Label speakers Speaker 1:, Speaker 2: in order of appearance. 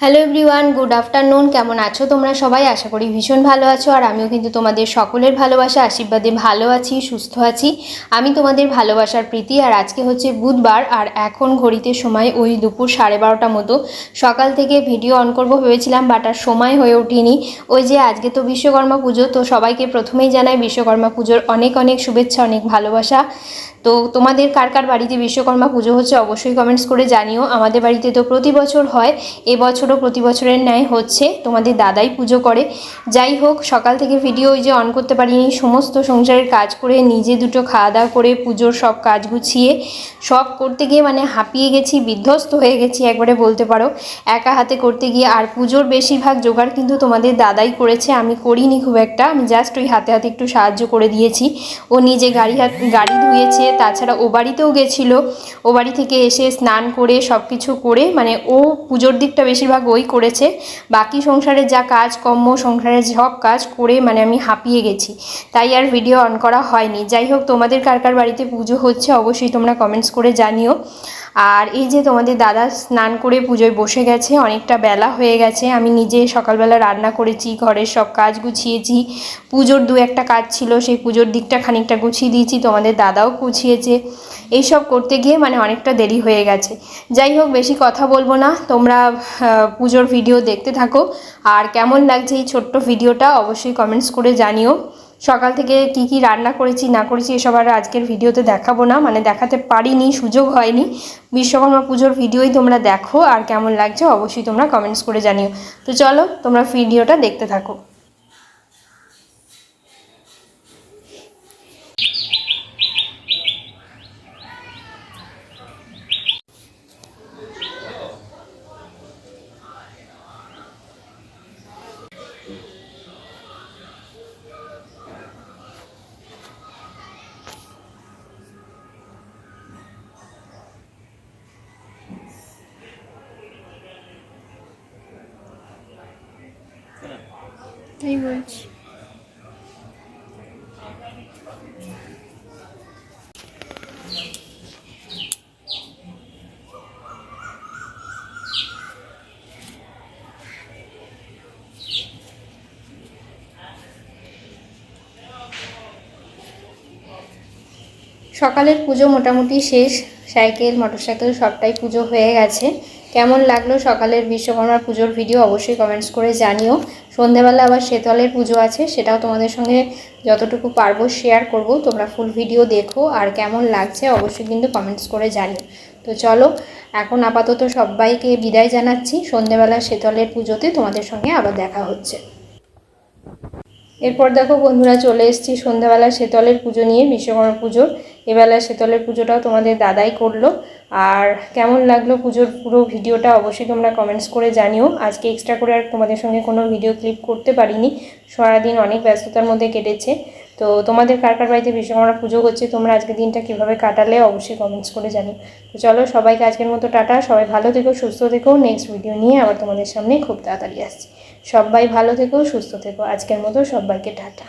Speaker 1: Hello everyone good afternoon কেমন আছো তোমরা সবাই? আশা করি ভীষণ ভালো আছো আর আমিও কিন্তু তোমাদের সকলের ভালোবাসা, আশীর্বাদে ভালো আছি, সুস্থ আছি। আমি তোমাদের ভালোবাসার প্রীতি আর আজকে হচ্ছে বুধবার আর এখন ঘড়িতে সময় ওই দুপুর সাড়ে বারোটা মতো। সকাল থেকে ভিডিও অন করব ভেবেছিলাম বাট আর সময় হয়ে ওঠেনি। ওই যে আজকে তো বিশ্বকর্মা পুজো, তো সবাইকে প্রথমেই জানাই বিশ্বকর্মা পুজোর অনেক অনেক শুভেচ্ছা, অনেক ভালোবাসা। তো তোমাদের কার কার বাড়িতে বিশ্বকর্মা পুজো হচ্ছে অবশ্যই কমেন্টস করে জানিও। আমাদের বাড়িতে তো প্রতি বছর হয় এবছরও প্রতি বছরের ন্যায় হচ্ছে, তোমাদের দাদাই পুজো করে। যাই হোক, সকাল থেকে ভিডিও ওই যে অন করতে পারিনি, সমস্ত সংসারের কাজ করে নিজে দুটো খাওয়া দাওয়া করে পুজোর সব কাজ গুছিয়ে, সব করতে গিয়ে মানে হাঁপিয়ে গেছি, বিধ্বস্ত হয়ে গেছি একবারে বলতে পারো। একা হাতে করতে গিয়ে, আর পুজোর বেশিরভাগ জোগাড় কিন্তু তোমাদের দাদাই করেছে, আমি করিনি খুব একটা, আমি জাস্ট ওই হাতে হাতে একটু সাহায্য করে দিয়েছি। ও নিজে গাড়ি হাত, গাড়ি ধুয়েছে, তাছাড়া ও বাড়িতেও গেছিল। ও বাড়ি থেকে এসে স্নান করে সব কিছু করে মানে ও পুজোর দিকটা বেশিরভাগ ওই করেছে। বাকি সংসারের যা কাজ, কর্ম, সংসারের সব কাজ করে মানে আমি হাঁপিয়ে গেছি। তাই আর ভিডিও অন করা হয়নি। যাই হোক, তোমাদের কার কার বাড়িতে পুজো হচ্ছে অবশ্যই তোমরা কমেন্টস করে জানিও। আর এই যে তোমাদের দাদা স্নান করে পুজোয় বসে গেছে, অনেকটা বেলা হয়ে গেছে। আমি নিজে সকালবেলা রান্না করেছি, ঘরের সব কাজ গুছিয়েছি। পুজোর দু একটা কাজ ছিল, সেই পুজোর দিকটা খানিকটা গুছিয়ে দিয়েছি, তোমাদের দাদাও গুছিয়েছে। এইসব করতে গিয়ে মানে অনেকটা দেরি হয়ে গেছে। যাই হোক, বেশি কথা বলব না। তোমরা পুজোর ভিডিও দেখতে থাকো। আর কেমন লাগছে এই ছোট্ট ভিডিওটা অবশ্যই কমেন্টস করে জানিও। সকাল থেকে কি কি রান্না করেছি, না করেছি, এসব আর আজকের ভিডিওতে দেখাবো না। মানে দেখাতে পারিনি, সুযোগ হয়নি। বিশ্বকর্মা পুজোর ভিডিওই তোমরা দেখো, আর কেমন লাগছে অবশ্যই তোমরা কমেন্টস করে জানিও। তো চলো, তোমরা ভিডিওটা দেখতে থাকো। তাই বলছি সকালের পুজো মোটামুটি শেষ সাইকেল মোটরসাইকেল সবটাই পুজো হয়ে গেছে। কেমন লাগল সকালের বিশ্বকর্মা পুজোর ভিডিও অবশ্যই কমেন্টস করে জানিও। সন্ধেবেলা আবার শেতলের পুজো আছে, সেটাও তোমাদের সঙ্গে যতটুকু পারব শেয়ার করব। তোমরা ফুল ভিডিও দেখো, আর কেমন লাগছে অবশ্যই কিন্তু কমেন্টস করে জানিও। তো চলো, এখন আপাতত সবাইকে বিদায় জানাচ্ছি। সন্ধেবেলা শেতলের পুজোতে তোমাদের সঙ্গে আবার দেখা হচ্ছে। এরপর দেখো বন্ধুরা চলে এসেছি সন্ধ্যাবেলা শীতলের পুজো নিয়ে, বিশ্বকর্মা পুজোর। এবেলা শীতলের পুজোটাও তোমাদের দাদাই করল। আর কেমন লাগল পুজোর পুরো ভিডিওটা অবশ্যই তোমরা কমেন্টস করে জানিও। আজকে এক্সট্রা করে আর তোমাদের সঙ্গে কোনো ভিডিও ক্লিপ করতে পারিনি। সারাদিন অনেক ব্যস্ততার মধ্যে কেটেছে। তো তোমাদের কার কার বাড়িতে বিশ্বকর্মা পুজো হচ্ছে, তোমরা আজকে দিনটা কীভাবে কাটালে অবশ্যই কমেন্টস করে জানিও। তো চলো সবাইকে আজকের মতো টাটা। সবাই ভালো থেকো, সুস্থ থেকো। নেক্সট ভিডিও নিয়ে আবার তোমাদের সামনে খুব তাড়াতাড়ি আসছি। সবাই ভালো থেকো সুস্থ থেকো। আজকের মতো সবাইকে টাটা।